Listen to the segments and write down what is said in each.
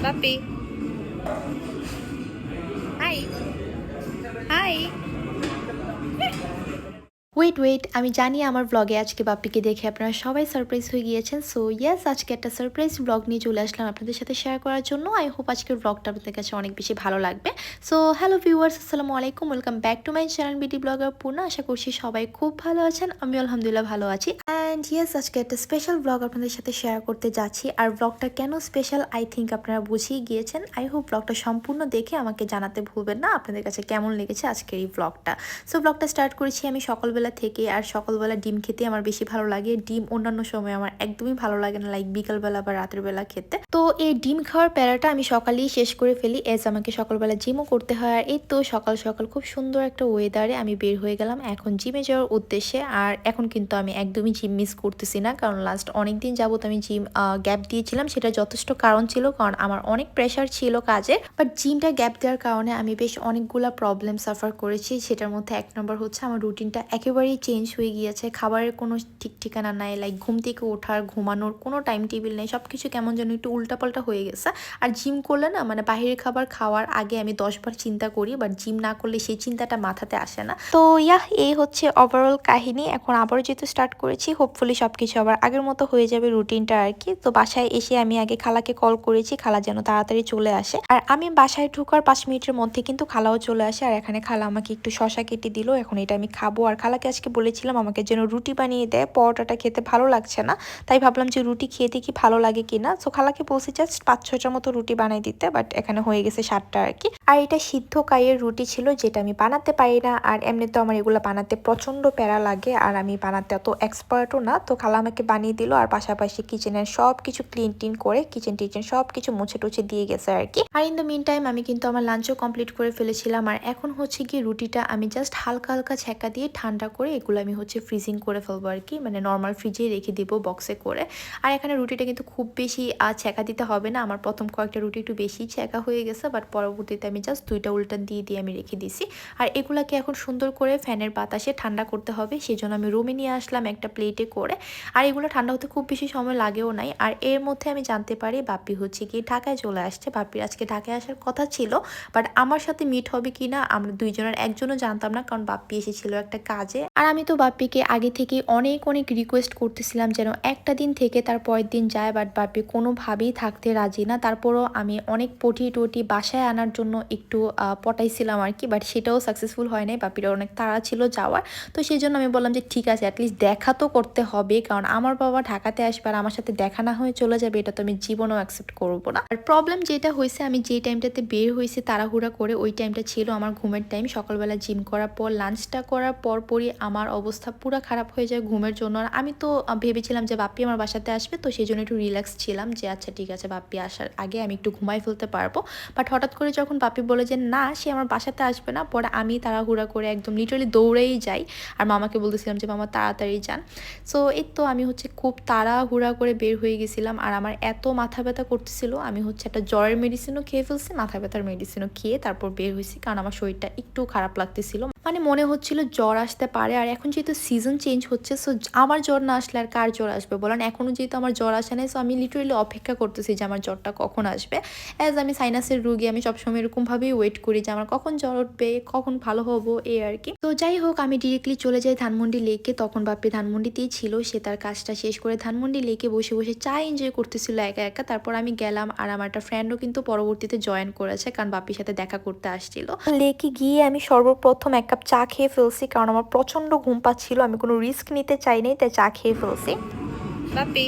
Puppy. Hi. Hi. Wait wait আমি জানি আমার ব্লগে আজকে বাপ্পিকে দেখে আপনারা সবাই সারপ্রাইজ হয়ে গিয়েছেন সো ইয়েস আজকে একটা সারপ্রাইজ ব্লগ নিয়ে চলে আসলাম আপনাদের সাথে শেয়ার করার জন্য আই হোপ আজকের ব্লগটা আপনাদের কাছে অনেক বেশি ভালো লাগবে সো হ্যালো ভিউয়ার্স আসসালামু আলাইকুম welcome back to my channel BT blogger Purna আশা করছি সবাই খুব ভালো আছেন আমি আলহামদুলিল্লাহ ভালো আছি অ্যান্ড ইয়েস, আজকে একটা স্পেশাল ব্লগ আপনাদের সাথে শেয়ার করতে যাচ্ছি। আর ব্লগটা কেন স্পেশাল আই থিঙ্ক আপনারা বুঝিয়ে গিয়েছেন। আই হোপ ব্লগটা সম্পূর্ণ দেখে আমাকে জানাতে ভুলবেন না। আপনাদের কাছে কেমন লেগেছে আজকের এই ব্লগটা সো ব্লগটা স্টার্ট করেছি আমি সকালবেলা থেকে। আর সকালবেলা ডিম খেতে আমার বেশি ভালো লাগে। ডিম অন্যান্য সময় আমার একদমই ভালো লাগে না লাইক বিকালবেলা বা রাতের বেলা খেতে। তো এই ডিম খাওয়ার প্যারাটা আমি সকালেই শেষ করে ফেলি এজ আমাকে সকালবেলা জিমও করতে হয়। আর এই তো সকাল সকাল খুব সুন্দর একটা ওয়েদারে আমি বের হয়ে গেলাম। এখন জিমে যাওয়ার উদ্দেশ্যে। আর এখন কিন্তু আমি একদমই জিম মিস করতেছি না, কারণ লাস্ট অনেক দিন যাবত আমি জিম গ্যাপ দিয়েছিলাম, সেটা যথেষ্ট কারণ ছিল, কারণ আমার অনেক প্রেশার ছিল কাজে। বাট জিমটা গ্যাপ দেওয়ার কারণে আমি বেশ অনেকগুলা প্রবলেম সাফার করেছি, সেটার মধ্যে এক নম্বর হচ্ছে আমার রুটিনটা একেবারেই চেঞ্জ হয়ে গিয়েছে, খাবারের কোনো ঠিক ঠিকানা নাই লাইক ঘুম থেকে ওঠার, ঘুমানোর কোনো টাইম টেবিল নেই সব কিছু কেমন যেন একটু উল্টাপাল্টা হয়ে গেছে। আর জিম করলে না মানে বাহিরের খাবার খাওয়ার আগে আমি দশবার চিন্তা করি বাট জিম না করলে সেই চিন্তাটা মাথাতে আসে না। তো ইয়াহ এই হচ্ছে ওভারঅল কাহিনী, এখন আবারও যেহেতু স্টার্ট করেছি হোপফুলি সব কিছু আবার আগের মতো হয়ে যাবে রুটিনটা আর কি। তো বাসায় এসে আমি আগে খালাকে কল করেছি, খালা যেন তাড়াতাড়ি চলে আসে। আর আমি বাসায় ঢুকার পাঁচ মিনিটের মধ্যে কিন্তু খালাও চলে আসে, আর এখানে খালা আমাকে একটু শশা কেটে দিল। এখন এটা আমি খাব। আর খালাকে আজকে বলেছিলাম আমাকে যেন রুটি বানিয়ে দেয়, পরোটাটা খেতে ভালো লাগছে না। তাই ভাবলাম যে রুটি খেতে কি ভালো লাগে কিনা। সো খালাকে বলছি জাস্ট পাঁচ ছটার মতো রুটি বানাই দিতে বাট এখানে হয়ে গেছে সাতটা আর কি। আর এটা সিদ্ধ কাইয়ের রুটি ছিল, যেটা আমি বানাতে পারি না। আর এমনি তো আমার এগুলো বানাতে প্রচণ্ড প্যারা লাগে, আর আমি বানাতে অত এক্সপার্টও না। তো খালা আমাকে বানিয়ে দিল আর পাশাপাশি কিচেনের সব কিছু ক্লিন টিন করে কিচেন টিচেন সব কিছু মুছে টুছে দিয়ে গেছে আর কি। আর ইন দ্য মিন টাইম আমি কিন্তু আমার লাঞ্চও কমপ্লিট করে ফেলেছিলাম। আর এখন হচ্ছে কি রুটিটা আমি জাস্ট হালকা হালকা ছ্যাঁকা দিয়ে ঠান্ডা করে এগুলো আমি হচ্ছে ফ্রিজিং করে ফেলব আর কি। মানে নর্মাল ফ্রিজে রেখে দিব বক্সে করে। আর এখানে রুটিটা কিন্তু খুব বেশি ছ্যাঁকা দিতে হবে না। আমার প্রথম কয়েকটা রুটি একটু বেশি ছ্যাঁকা হয়ে গেছে বাট পরবর্তীতে আমি জাস্ট দুইটা উল্টা দিয়ে দিয়ে আমি রেখে দিছি। আর এগুলাকে এখন সুন্দর করে ফ্যানের বাতাসে ঠান্ডা করতে হবে সেই জন্য আমি রুমে নিয়ে আসলাম একটা প্লেটে করে। আর এগুলো ঠান্ডা হতে খুব বেশি সময় লাগেও নাই। আর এর মধ্যে আমি জানতে পারি, বাপ্পি হচ্ছে কি ঢাকায় চলে আসছে। বাপ্পির আজকে ঢাকায় আসার কথা ছিল, বাট আমার সাথে মিট হবে কি না আমরা দুইজনের একজনও জানতাম না, কারণ বাপ্পি এসেছিল একটা কাজে। আর আমি তো বাপ্পিকে আগে থেকে অনেক অনেক রিকোয়েস্ট করতেছিলাম যেন একটা দিন থেকে তার পরের দিন যায়, বাট বাপ্পি কোনোভাবেই থাকতে রাজি না। তারপরও আমি অনেক পটি টটি বাসায় আনার জন্য একটু পটাইছিলাম আর কি, বাট সেটাও সাকসেসফুল হয় নাই। বাপির অনেক তাড়া ছিল যাওয়ার। তো সেই জন্য আমি বললাম যে, ঠিক আছে অ্যাটলিস্ট দেখা তো করতে হবে, কারণ আমার বাবা ঢাকাতে আসবে আর আমার সাথে দেখা না হয়ে চলে যাবে, এটা তো আমি জীবনেও অ্যাকসেপ্ট করব না। আর প্রবলেম যেটা হয়েছে, আমি যে টাইমটাতে বের হয়েছি, তাড়াহুড়া করে ওই টাইমটা ছিল আমার ঘুমের টাইম সকালবেলা জিম করার পর লাঞ্চটা করার পরপরই আমার অবস্থা পুরো খারাপ হয়ে যায় ঘুমের জন্য। আর আমি তো ভেবেছিলাম যে বাপ্পি আমার বাসাতে আসবে, তো সেই জন্য একটু রিল্যাক্স ছিলাম যে আচ্ছা ঠিক আছে, বাপ্পি আসার আগে আমি একটু ঘুমাই ফেলতে পারব। বাট হঠাৎ করে যখন বাপ্পি বলে যে না, সে আমার বাসাতে আসবে না, পরে আমি তাড়াহুড়া করে একদম লিটারালি দৌড়েই যাই। আর মামাকে বলতেছিলাম যে, মামা, তাড়াতাড়ি যান। সো এই তো আমি হচ্ছে খুব তাড়াহুড়া করে বের হয়ে গেছিলাম আর আমার এত মাথা ব্যথা করতেছিল। আমি হচ্ছে একটা জ্বরের মেডিসিনও খেয়ে ফেলছি, মাথা ব্যথার মেডিসিনও খেয়ে তারপর বের হয়েছি কারণ আমার শরীরটা একটু খারাপ লাগতেছিল। মানে মনে হচ্ছিল জ্বর আসতে পারে, আর এখন যেহেতু সিজন চেঞ্জ হচ্ছে সো আমার জ্বর না আসলে আর কার জ্বর আসবে বলেন এখনও যেহেতু আমার জ্বর আসে নাই সো আমি লিটারেলি অপেক্ষা করতেছি যে আমার জ্বরটা কখন আসবে। অ্যাজ আমি সাইনাসের রুগী, আমি সবসময় এরকমভাবেই ওয়েট করি যে আমার কখন জ্বর উঠবে, কখন ভালো হব, এ আর কি। তো যাই হোক, আমি ডিরেক্টলি চলে যাই ধানমন্ডি লেকে তখন বাপ্পি ধানমন্ডিতেই ছিল, সে তার কাজটা শেষ করে ধানমন্ডি লেকে বসে বসে চা এনজয় করতেছিল একা একা। তারপর আমি গেলাম আর আমার একটা ফ্রেন্ডও কিন্তু পরবর্তীতে জয়েন করেছে, কারণ বাপ্পির সাথে দেখা করতে আসছিল। লেকে গিয়ে আমি সর্বপ্রথম এক কাপ চা খেয়ে ফেলছি, কারণ আমার প্রচণ্ড ঘুম পাচ্ছিল, আমি কোনো রিস্ক নিতে চাইনি, তাই চা খেয়ে ফেলছি Puppy.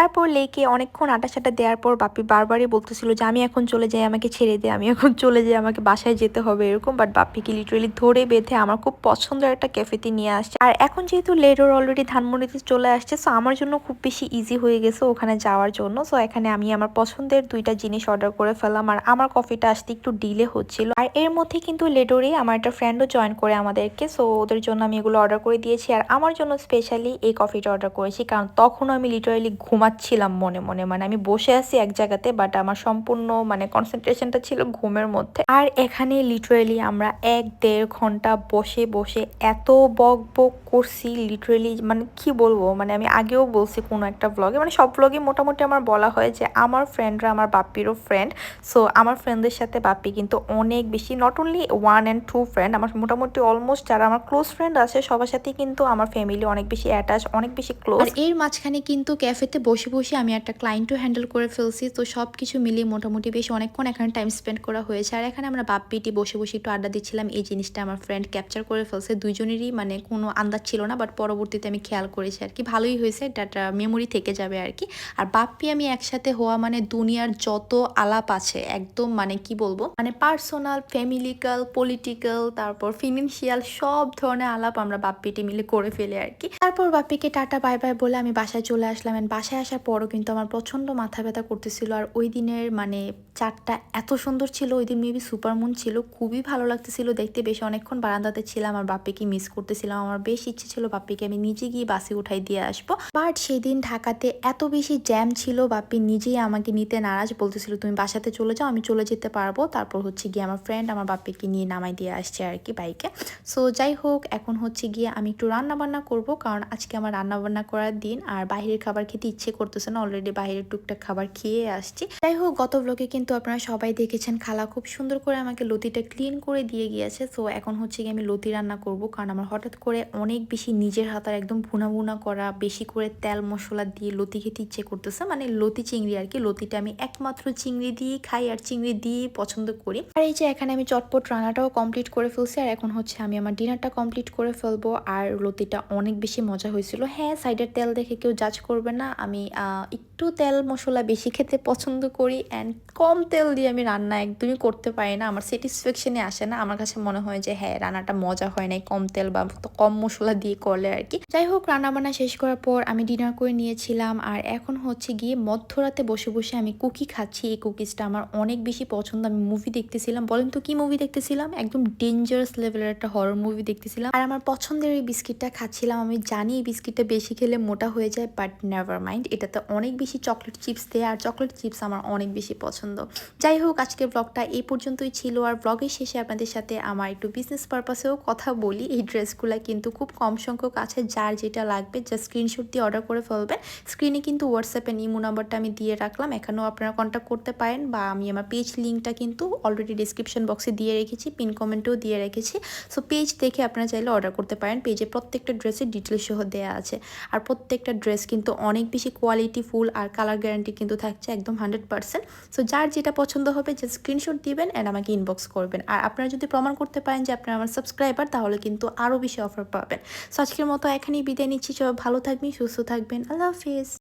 তারপর লেকে অনেকক্ষণ আটা সাটা দেওয়ার পর বাপি বারবারই বলতেছিল যে, আমি এখন চলে যাই, আমাকে ছেড়ে দে, আমি এখন চলে যাই, আমাকে বাসায় যেতে হবে, এরকম। বাট বাপিকে লিটারেলি ধরে বেঁধে আমার খুব পছন্দের একটা ক্যাফেতে নিয়ে আসছে। আর এখন যেহেতু লেডোর অলরেডি ধানমন্ডিতে চলে আসছে সো আমার জন্য খুব বেশি ইজি হয়ে গেছে ওখানে যাওয়ার জন্য। সো এখানে আমি আমার পছন্দের দুইটা জিনিস অর্ডার করে ফেলাম আর আমার কফিটা আসতে একটু ডিলে হচ্ছিল। আর এর মধ্যে কিন্তু লেডোরে আমার একটা ফ্রেন্ডও জয়েন করে আমাদেরকে সো ওদের জন্য আমি এগুলো অর্ডার করে দিয়েছি। আর আমার জন্য স্পেশালি এই কফিটা অর্ডার করেছি। কারণ তখনও আমি লিটারালি ঘুমাচ্ছি ঘুমাচ্ছিলাম মনে মনে। মানে আমি বসে আছি এক জায়গাতে বাট আমার সম্পূর্ণ মানে কনসেন্ট্রেশনটা ছিল ঘুমের মধ্যে। আর এখানে লিটারেলি আমরা এক দেড় ঘণ্টা বসে বসে এত বক বক করছি লিটারেলি মানে কি বলব? মানে আমি আগেও বলছি কোনো একটা ব্লগে মানে সব ব্লগে মোটামুটি আমার বলা হয় যে আমার ফ্রেন্ডরা আমার বাপ্পিরও ফ্রেন্ড সো আমার ফ্রেন্ডদের সাথে বাপ্পি কিন্তু অনেক বেশি not only one and two friend আমার মোটামুটি অলমোস্ট যারা আমার ক্লোজ ফ্রেন্ড আছে, সবার সাথেই কিন্তু আমার ফ্যামিলি অনেক বেশি অ্যাটাচ অনেক বেশি ক্লোজ এর মাঝখানে কিন্তু ক্যাফেতে বসে বসে বসে আমি একটা ক্লায়েন্টও হ্যান্ডেল করে ফেলছি। তো সব কিছু মিলিয়ে মোটামুটি বেশ অনেকক্ষণ এখানে টাইম স্পেন্ড করা হয়েছে। আর এখানে আমরা বাপ্পিটি বসে বসে একটু আড্ডা দিচ্ছিলাম। এই জিনিসটা আমার ফ্রেন্ড ক্যাপচার করে ফেলছে। দুইজনেরই মানে কোনো আন্দাজ ছিল না বাট পরবর্তীতে আমি খেয়াল করেছি আর কি। ভালোই হয়েছে ডাটা মেমোরি থেকে যাবে আর কি। আর বাপ্পি আমি একসাথে হওয়া মানে দুনিয়ার যত আলাপ আছে, একদম মানে কি বলব? মানে পার্সোনাল ফ্যামিলিক্যাল পলিটিক্যাল তারপর ফিনান্সিয়াল সব ধরনের আলাপ আমরা বাপ্পিটি মিলে করে ফেলে আর কি। তারপর বাপ্পিকে টাটা বাই বাই বলে আমি বাসায় চলে আসলাম। বাসায় আসার পরও কিন্তু আমার প্রচণ্ড মাথা ব্যথা করতেছিল। আর ওই দিনের মানে চারটা এত সুন্দর ছিল, ওই দিন মেবি সুপারমুন ছিল, খুবই ভালো লাগতেছিল দেখতে। বেশ অনেকক্ষণ বারান্দাতে ছিলাম, আর বাপ্পিকে মিস করতেছিলাম। আমার বেশ ইচ্ছে ছিল বাপ্পিকে আমি নিজে গিয়ে বাসে উঠাই দিয়ে আসব। বাট সেদিন ঢাকাতে এত বেশি জ্যাম ছিল, বাপ্পি নিজেই আমাকে নিতে নারাজ বলতেছিল, তুমি বাসাতে চলে যাও, আমি চলে যেতে পারব। তারপর হচ্ছে গিয়ে আমার ফ্রেন্ড আমার বাপ্পিকে নিয়ে নামাই দিয়ে আসছে আর কি বাইকে সো যাই হোক, এখন হচ্ছে গিয়ে আমি একটু রান্না বান্না করব, কারণ আজকে আমার রান্না বান্না করার দিন, আর বাইরের খাবার খেতে ইচ্ছে করতেছে না অলরেডি বাইরের টুকটাক খাবার খেয়ে আসছি। যাই হোক, গত ব্লগে কিন্তু আপনারা সবাই দেখেছেন, খালা খুব সুন্দর করে আমাকে লতিটা ক্লিন করে দিয়ে গিয়েছে। সো এখন হচ্ছে গিয়ে আমি লতি রান্না করব। কারণ আমার হঠাৎ করে অনেক বেশি নিজের হাতার একদম ভুনা ভুনা করা, বেশি করে তেল মশলা দিয়ে লতি খেতে ইচ্ছে করতেছে। মানে লতি চিংড়ি আর কি, লতিটা আমি একমাত্র চিংড়ি দিয়ে খাই আর চিংড়ি দিয়ে পছন্দ করি। আর এই যে এখানে আমি চটপট রান্নাটাও কমপ্লিট করে ফেলছি। আর এখন হচ্ছে আমি আমার ডিনারটা কমপ্লিট করে ফেলব। আর লতিটা অনেক বেশি মজা হয়েছিল। হ্যাঁ সাইডের তেল দেখে কেউ জাজ করবে না। আমি একটু তেল মশলা বেশি খেতে পছন্দ করি অ্যান্ড কম তেল দিয়ে আমি রান্না একদমই করতে পারি না। আমার স্যাটিসফ্যাকশনে আসে না। আমার কাছে মনে হয় যে হ্যাঁ রান্নাটা মজা হয় নাই, কম তেল বা কম মশলা দিয়ে করলে আর কি। যাই হোক রান্না বান্না শেষ করার পর আমি ডিনার করে নিয়েছিলাম আর এখন হচ্ছে গিয়ে মধ্যরাতে বসে বসে আমি কুকি খাচ্ছি। এই কুকিজটা আমার অনেক বেশি পছন্দ। আমি মুভি দেখতেছিলাম। বলেন তো কি মুভি দেখতেছিলাম? একদম ডেঞ্জারাস লেভেলের একটা হরর মুভি দেখতেছিলাম। আর আমার পছন্দের এই বিস্কিটটা খাচ্ছিলাম। আমি জানি এই বিস্কিটটা বেশি খেলে মোটা হয়ে যায় বাট নেভার মাইন্ড এটাতে অনেক বেশি চকলেট চিপস দেয়, আর চকলেট চিপস আমার অনেক বেশি পছন্দ। যাই হোক, আজকের ব্লগটা এই পর্যন্তই ছিল, আর ব্লগের শেষে আপনাদের সাথে আমার একটু বিজনেস পারপাসেও কথা বলি। এই ড্রেসগুলো কিন্তু খুব কম সংখ্যক আছে, যার যেটা লাগবে যা স্ক্রিনশট দিয়ে অর্ডার করে ফেলবেন। স্ক্রিনে কিন্তু হোয়াটসঅ্যাপে ইমো নাম্বারটা আমি দিয়ে রাখলাম, এখানেও আপনারা কন্ট্যাক্ট করতে পারেন, বা আমি আমার পেজ লিঙ্কটা কিন্তু অলরেডি ডিসক্রিপশন বক্সে দিয়ে রেখেছি পিন কমেন্টেও দিয়ে রেখেছি। সো পেজ দেখে আপনারা চাইলে অর্ডার করতে পারেন পেজে প্রত্যেকটা ড্রেসের ডিটেলস সহ দেওয়া আছে। আর প্রত্যেকটা ড্রেস কিন্তু অনেক বেশি কোয়ালিটি ফুল আর কালার গ্যারান্টি কিন্তু থাকছে একদম হান্ড্রেড পার্সেন্ট সো যার যেটা পছন্দ হবে যে স্ক্রিনশট দিবেন অ্যান্ড আমাকে ইনবক্স করবেন। আর আপনারা যদি প্রমাণ করতে পারেন যে আপনারা আমার সাবস্ক্রাইবার তাহলে কিন্তু আরও বেশি অফার পাবেন। সো আজকের মতো এখানেই বিদায় নিচ্ছি। সব ভালো থাকবেন, সুস্থ থাকবেন। আল্লাহ হাফিজ।